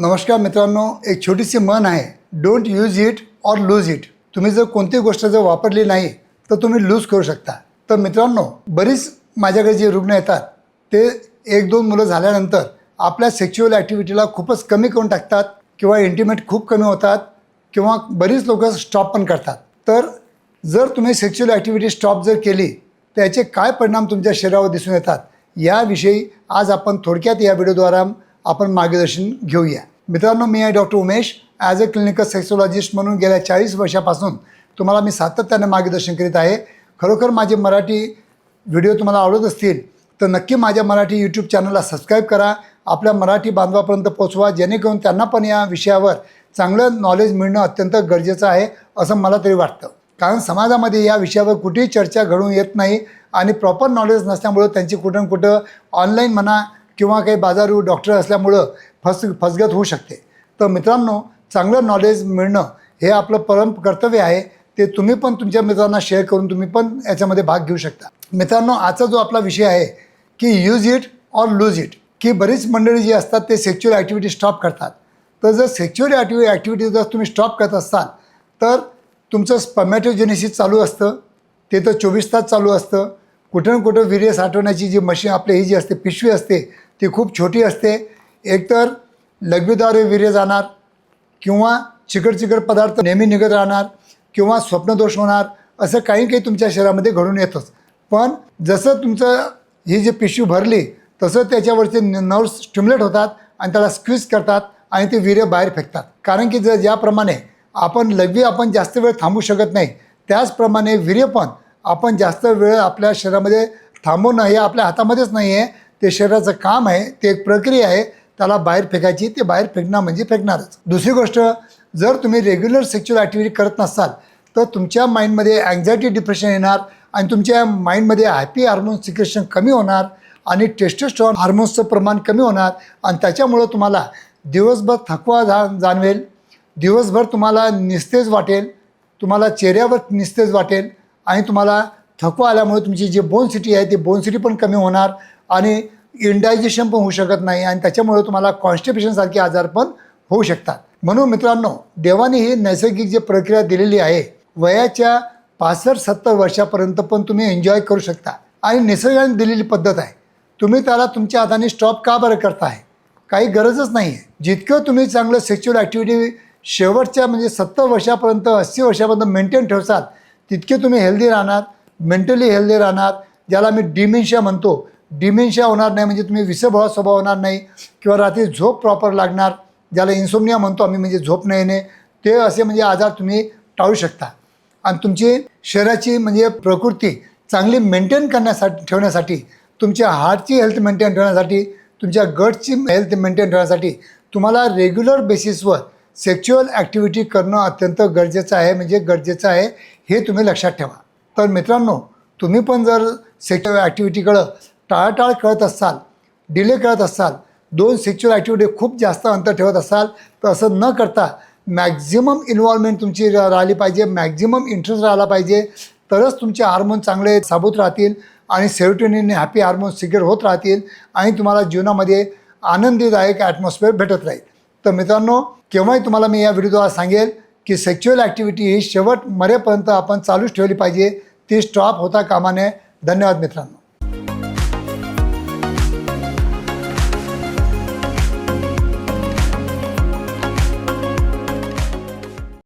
नमस्कार मित्रांनो एक छोटीशी मन आहे don't use it or lose it तुम्ही जर कोणती गोष्ट जर वापरली नाही तर तुम्ही लूज करू शकता. तर मित्रांनो बरीच माझ्याकडे जे रुग्ण येतात ते एक दोन मुलं झाल्यानंतर आपल्या सेक्च्युअल ॲक्टिव्हिटीला खूपच कमी करून टाकतात किंवा इंटिमेट खूप कमी होतात किंवा बरीच लोक स्टॉप पण करतात. तर जर तुम्ही सेक्च्युअल ॲक्टिव्हिटी स्टॉप जर केली तर याचे काय परिणाम तुमच्या शरीरावर दिसून येतात? याविषयी आज आपण थोडक्यात या व्हिडिओद्वारा आपण मार्गदर्शन घेऊया. मित्रांनो मी आहे doctor Umesh. As a clinical sexologist म्हणून गेल्या चाळीस वर्षापासून तुम्हाला मी सातत्याने मार्गदर्शन करीत आहे. खरोखर माझे मराठी व्हिडिओ तुम्हाला आवडत असतील तर नक्की माझ्या मराठी यूट्यूब चॅनलला सबस्क्राईब करा. आपल्या मराठी बांधवापर्यंत पोचवा जेणेकरून त्यांना पण या विषयावर चांगलं नॉलेज मिळणं अत्यंत गरजेचं आहे असं मला तरी वाटतं. कारण समाजामध्ये या विषयावर कुठेही चर्चा घडून येत नाही आणि प्रॉपर नॉलेज नसल्यामुळं त्यांची कुठं कुठं ऑनलाईन म्हणा किंवा काही बाजारू डॉक्टर असल्यामुळं फस फसगत होऊ शकते. तर मित्रांनो चांगलं नॉलेज मिळणं हे आपलं परम कर्तव्य आहे. ते तुम्ही पण तुमच्या मित्रांना शेअर करून तुम्ही पण याच्यामध्ये भाग घेऊ शकता. मित्रांनो आजचा जो आपला विषय आहे की use it or lose it की बरीच मंडळी जी असतात ते सेक्च्युअल ॲक्टिव्हिटी स्टॉप करतात. तर जर सेक्च्युअल ॲक्टिव्हि ॲक्टिव्हिटी जर तुम्ही स्टॉप करत असाल तर तुमचं स्पमॅटोजेनेसिस चालू असतं. ते तर चोवीस तास चालू असतं. कुठं ना कुठं विर्य साठवण्याची जी मशीन आपली ही जी असते पिशवी असते ती खूप छोटी असते. एकतर लघवीद्वारे विरे जाणार किंवा चिकट चिकट पदार्थ नेहमी निघत राहणार किंवा स्वप्नदोष होणार असं काही काही तुमच्या शरीरामध्ये घडून येतंच. पण जसं तुमचं ही जी पिशवी भरली तसं त्याच्यावरचे नर्व्स स्टिम्युलेट होतात आणि त्याला स्क्वीज करतात आणि ते विरे बाहेर फेकतात. कारण की जर ज्याप्रमाणे आपण लघवी आपण जास्त वेळ थांबू शकत नाही त्याचप्रमाणे विरे पण आपण जास्त वेळ आपल्या शरीरामध्ये थांबवणं हे आपल्या हातामध्येच नाही आहे ते शरीराचं काम आहे ते एक प्रक्रिया आहे त्याला बाहेर फेकायची ते बाहेर फेकणं म्हणजे फेकणारच. दुसरी गोष्ट जर तुम्ही रेग्युलर सेक्च्युअल ॲक्टिव्हिटी करत नसाल तर तुमच्या माइंडमध्ये अँझायटी डिप्रेशन येणार आणि तुमच्या माइंडमध्ये हॅपी हार्मोन सिक्रेशन कमी होणार आणि टेस्टोस्टेरॉन हार्मोन्सचं प्रमाण कमी होणार आणि त्याच्यामुळं तुम्हाला दिवसभर थकवा जा जाणवेल दिवसभर तुम्हाला निस्तेज वाटेल तुम्हाला चेहऱ्यावर निस्तेज वाटेल आणि तुम्हाला थकवा आल्यामुळे तुमची जी बोन सिटी आहे ती बोन सिटी पण कमी होणार आणि इंडायजेशन पण होऊ शकत नाही आणि त्याच्यामुळे तुम्हाला कॉन्स्टिपेशनसारखे आजार पण होऊ शकतात. म्हणून मित्रांनो देवाने ही नैसर्गिक जी प्रक्रिया दिलेली आहे वयाच्या पासष्ट सत्तर वर्षापर्यंत पण तुम्ही एन्जॉय करू शकता. आणि निसर्गाने दिलेली पद्धत आहे. तुम्ही त्याला तुमच्या हाताने स्टॉप का बरं करताय? काही गरजच नाही आहे जितकं तुम्ही चांगलं सेक्च्युअल ॲक्टिव्हिटी शेवटच्या म्हणजे सत्तर वर्षापर्यंत अस्सी वर्षापर्यंत मेंटेन ठेवसाल तितके तुम्ही हेल्दी राहणार मेंटली हेल्दी राहणार ज्याला मी डिमेन्शिया म्हणतो. डिमेन्शिया होणार नाही म्हणजे तुम्ही विसभवा स्वभाव होणार नाही किंवा रात्री झोप प्रॉपर लागणार ज्याला इन्सोमनिया म्हणतो आम्ही म्हणजे झोप न येणे ते असे म्हणजे आजार तुम्ही टाळू शकता. आणि तुमची शरीराची म्हणजे प्रकृती चांगली मेंटेन करण्यासाठी ठेवण्यासाठी तुमच्या हार्टची हेल्थ मेंटेन ठेवण्यासाठी तुमच्या गटची हेल्थ मेंटेन ठेवण्यासाठी तुम्हाला रेग्युलर बेसिसवर सेक्च्युअल ॲक्टिव्हिटी करणं अत्यंत गरजेचं आहे म्हणजे गरजेचं आहे हे तुम्ही लक्षात ठेवा. तर मित्रांनो तुम्ही पण जर सेक्च्युअल ॲक्टिव्हिटीकडं टाळाटाळ करत असाल डिले करत असाल दोन सेक्च्युअल ॲक्टिव्हिटी खूप जास्त अंतर ठेवत असाल तर असं न करता मॅक्झिमम इन्व्हॉल्वमेंट तुमची राहिली पाहिजे मॅक्झिमम इंटरेस्ट राहिला पाहिजे. तरच तुमचे हार्मोन चांगले साबूत राहतील आणि सेरोटोनिन हॅपी हार्मोन सिगर होत राहतील आणि तुम्हाला जीवनामध्ये आनंदीदायक ॲटमॉस्फिअर भेटत राहील. तर मित्रांनो केव्हाही तुम्हाला मी या व्हिडिओद्वारा सांगेल की सेक्च्युअल ॲक्टिव्हिटी ही शेवट मरेपर्यंत आपण चालूच ठेवली पाहिजे. ती स्टॉप होता कामाने धन्यवाद मित्रांनो.